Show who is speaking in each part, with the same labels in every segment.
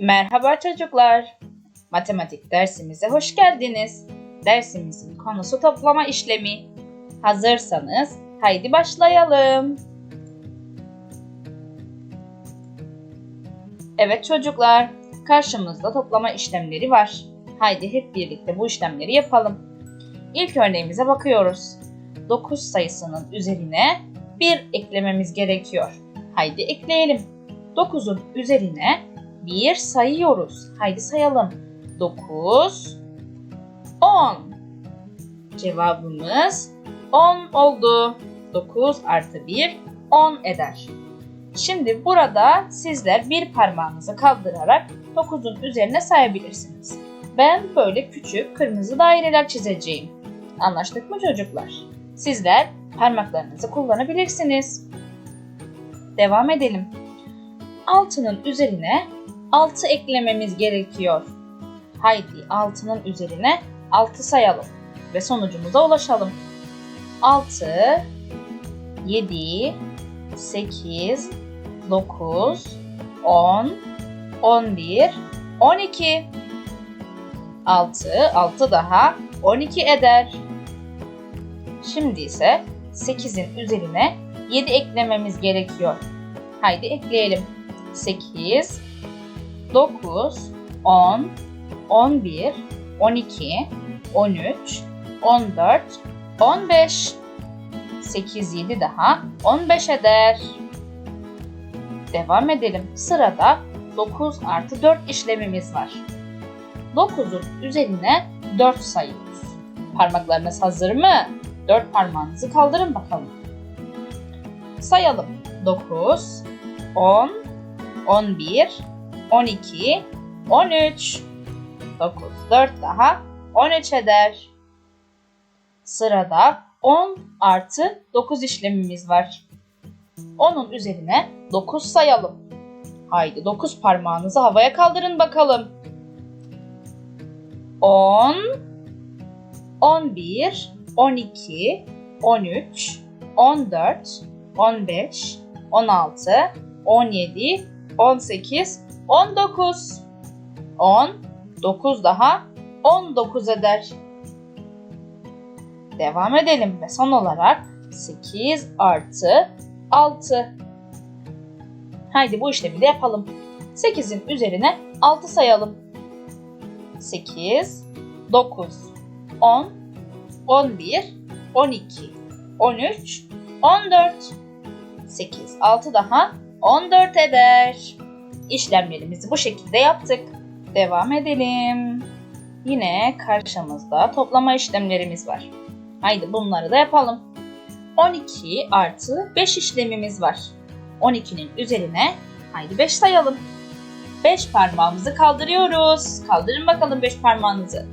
Speaker 1: Merhaba çocuklar. Matematik dersimize hoş geldiniz. Dersimizin konusu toplama işlemi. Hazırsanız haydi başlayalım. Evet çocuklar, karşımızda toplama işlemleri var. Haydi hep birlikte bu işlemleri yapalım. İlk örneğimize bakıyoruz. 9 sayısının üzerine 1 eklememiz gerekiyor. Haydi ekleyelim. 9'un üzerine 1 sayıyoruz. Haydi sayalım. 9 10 Cevabımız 10 oldu. 9 artı 1 10 eder. Şimdi burada sizler bir parmağınızı kaldırarak 9'un üzerine sayabilirsiniz. Ben böyle küçük kırmızı daireler çizeceğim. Anlaştık mı çocuklar? Sizler parmaklarınızı kullanabilirsiniz. Devam edelim. Altının üzerine 6 eklememiz gerekiyor. Haydi 6'nın üzerine 6 sayalım ve sonucumuza ulaşalım. 6, 7, 8, 9, 10, 11, 12. 6, 6 daha 12 eder. Şimdi ise 8'in üzerine 7 eklememiz gerekiyor. Haydi ekleyelim. 8, 9, 10, 11, 12, 13, 14, 15. 8, 7 daha 15 eder. Devam edelim. Sırada 9 artı 4 işlemimiz var. 9'un üzerine 4 sayıyoruz. Parmaklarınız hazır mı? 4 parmağınızı kaldırın bakalım. Sayalım. 9, 10, 11, 12, 13. 9, 4 daha 13 eder. Sırada 10 artı 9 işlemimiz var. 10'un üzerine 9 sayalım. Haydi 9 parmağınızı havaya kaldırın bakalım. 10, 11, 12, 13, 14, 15, 16, 17, 18, 19. 10, 9 daha 19 eder. Devam edelim ve son olarak 8 artı 6. Haydi bu işlemi de yapalım. 8'in üzerine 6 sayalım. 8, 9, 10, 11, 12, 13, 14. 8, 6 daha 14 eder işlemlerimizi bu şekilde yaptık. Devam edelim. Yine karşımızda toplama işlemlerimiz var. Haydi bunları da yapalım. 12 artı 5 işlemimiz var. 12'nin üzerine haydi 5 sayalım. 5 parmağımızı kaldırıyoruz. Kaldırın bakalım 5 parmağınızı.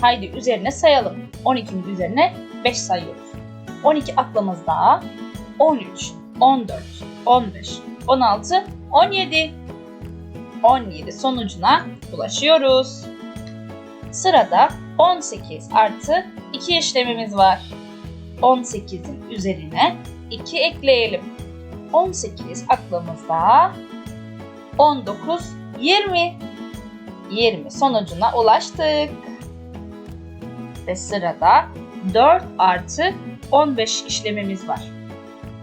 Speaker 1: Haydi üzerine sayalım. 12'nin üzerine 5 sayıyoruz. 12 aklımızda 13, 14, 15, 16, 17. 17 sonucuna ulaşıyoruz. Sırada 18 artı 2 işlemimiz var. 18'in üzerine 2 ekleyelim. 18 aklımızda 19 20 20 sonucuna ulaştık. Ve sırada 4 artı 15 işlemimiz var.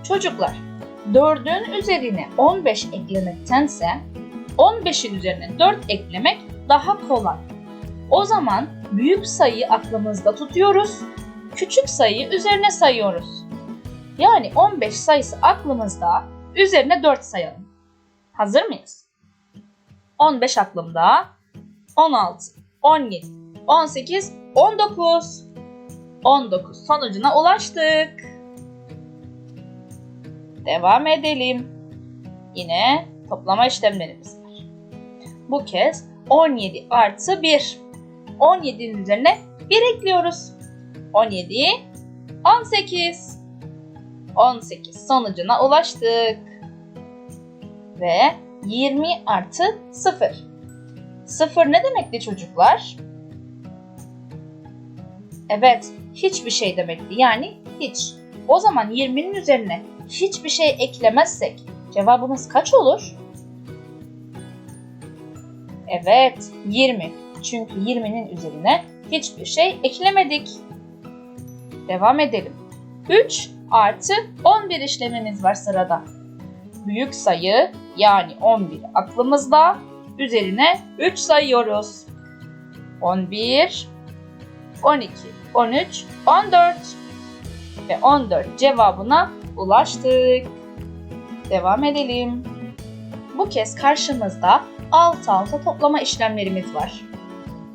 Speaker 1: Çocuklar 4'ün üzerine 15 eklemektense 15'in üzerine 4 eklemek daha kolay. O zaman büyük sayıyı aklımızda tutuyoruz, küçük sayıyı üzerine sayıyoruz. Yani 15 sayısı aklımızda, üzerine 4 sayalım. Hazır mıyız? 15 aklımda, 16, 17, 18, 19. 19 sonucuna ulaştık. Devam edelim. Yine toplama işlemlerimiz. Bu kez 17 artı 1. 17'nin üzerine 1 ekliyoruz. 17, 18. 18 sonucuna ulaştık. Ve 20 artı 0. 0 ne demekti çocuklar? Evet, hiçbir şey demekti. Yani hiç. O zaman 20'nin üzerine hiçbir şey eklemezsek cevabımız kaç olur? Evet 20. Çünkü 20'nin üzerine hiçbir şey eklemedik. Devam edelim. 3 artı 11 işlemimiz var sırada. Büyük sayı yani 11 aklımızda üzerine 3 sayıyoruz. 11, 12, 13, 14 ve 14 cevabına ulaştık. Devam edelim. Bu kez karşımızda alt alta toplama işlemlerimiz var.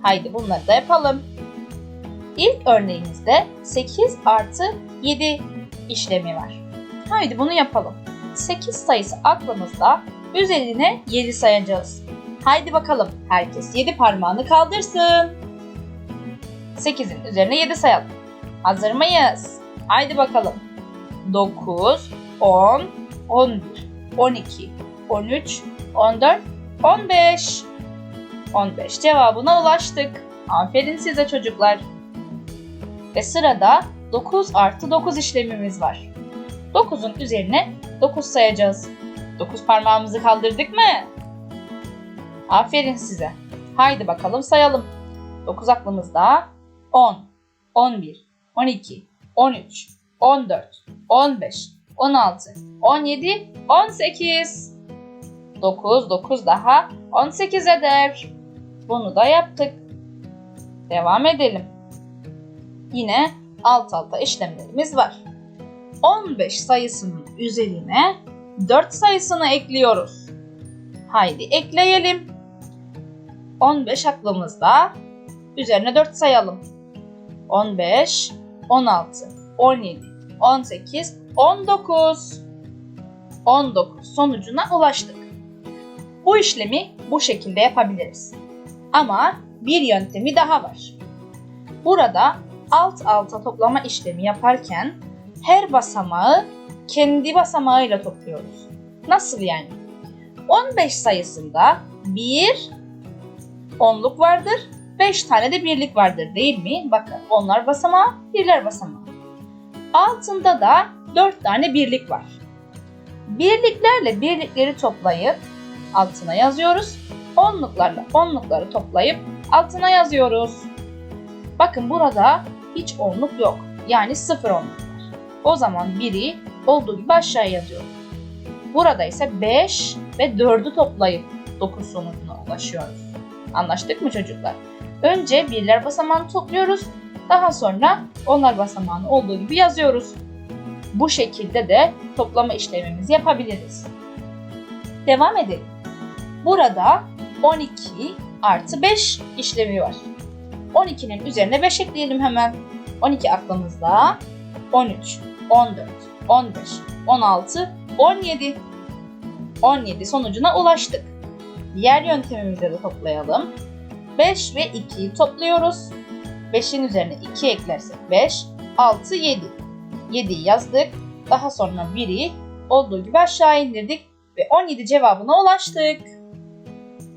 Speaker 1: Haydi bunları da yapalım. İlk örneğimizde 8 artı 7 işlemi var. Haydi bunu yapalım. 8 sayısı aklımızda üzerine 7 sayacağız. Haydi bakalım herkes 7 parmağını kaldırsın. 8'in üzerine 7 sayalım. Hazır mıyız? Haydi bakalım. 9, 10, 11, 12, 13, 14, 15. 15 cevabına ulaştık. Aferin size çocuklar. Ve sırada 9 artı 9 işlemimiz var. 9'un üzerine 9 sayacağız. 9 parmağımızı kaldırdık mı? Aferin size. Haydi bakalım sayalım. 9 aklımızda 10, 11, 12, 13, 14, 15, 16, 17, 18. 9, 9 daha 18 eder. Bunu da yaptık. Devam edelim. Yine alt alta işlemlerimiz var. 15 sayısının üzerine 4 sayısını ekliyoruz. Haydi ekleyelim. 15 aklımızda. Üzerine 4 sayalım. 15, 16, 17, 18, 19. 19 sonucuna ulaştık. Bu işlemi bu şekilde yapabiliriz. Ama bir yöntemi daha var. Burada alt alta toplama işlemi yaparken her basamağı kendi basamağıyla topluyoruz. Nasıl yani? 15 sayısında 1 onluk vardır, 5 tane de birlik vardır değil mi? Bakın onlar basamağı, birler basamağı. Altında da 4 tane birlik var. Birliklerle birlikleri toplayıp altına yazıyoruz. Onluklarla onlukları toplayıp altına yazıyoruz. Bakın burada hiç onluk yok. Yani sıfır onluk var. O zaman 1'i olduğu gibi aşağıya yazıyorum. Burada ise 5 ve 4'ü toplayıp 9 sonucuna ulaşıyoruz. Anlaştık mı çocuklar? Önce birler basamağını topluyoruz. Daha sonra onlar basamağını olduğu gibi yazıyoruz. Bu şekilde de toplama işlemimizi yapabiliriz. Devam edelim. Burada 12 artı 5 işlemi var. 12'nin üzerine 5 ekleyelim hemen. 12 aklımızda 13, 14, 15, 16, 17. 17 sonucuna ulaştık. Diğer yöntemimizde de toplayalım. 5 ve 2'yi topluyoruz. 5'in üzerine 2 eklersek 5, 6, 7. 7'yi yazdık. Daha sonra 1'i olduğu gibi aşağı indirdik ve 17 cevabına ulaştık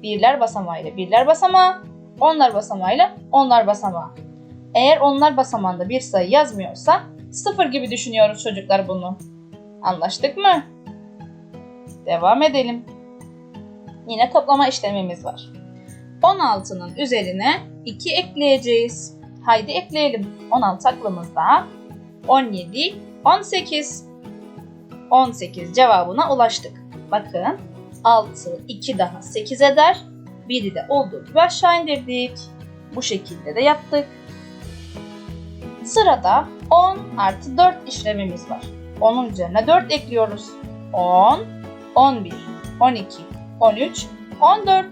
Speaker 1: birler basamağıyla birler basamağı, onlar basamağıyla onlar basamağı. Eğer onlar basamağında bir sayı yazmıyorsa sıfır gibi düşünüyoruz çocuklar bunu. Anlaştık mı? Devam edelim. Yine toplama işlemimiz var. 16'nın üzerine 2 ekleyeceğiz. Haydi ekleyelim. 16 aklımızda. 17, 18. 18 cevabına ulaştık. Bakın 6, 2 daha 8 eder. 1'i de olduğu gibi aşağı indirdik. Bu şekilde de yaptık. Sırada 10 artı 4 işlemimiz var. 10'un üzerine 4 ekliyoruz. 10, 11, 12, 13, 14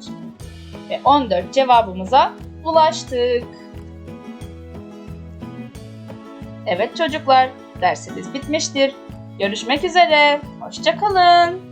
Speaker 1: ve 14 cevabımıza ulaştık. Evet çocuklar, dersimiz bitmiştir. Görüşmek üzere, Hoşça kalın.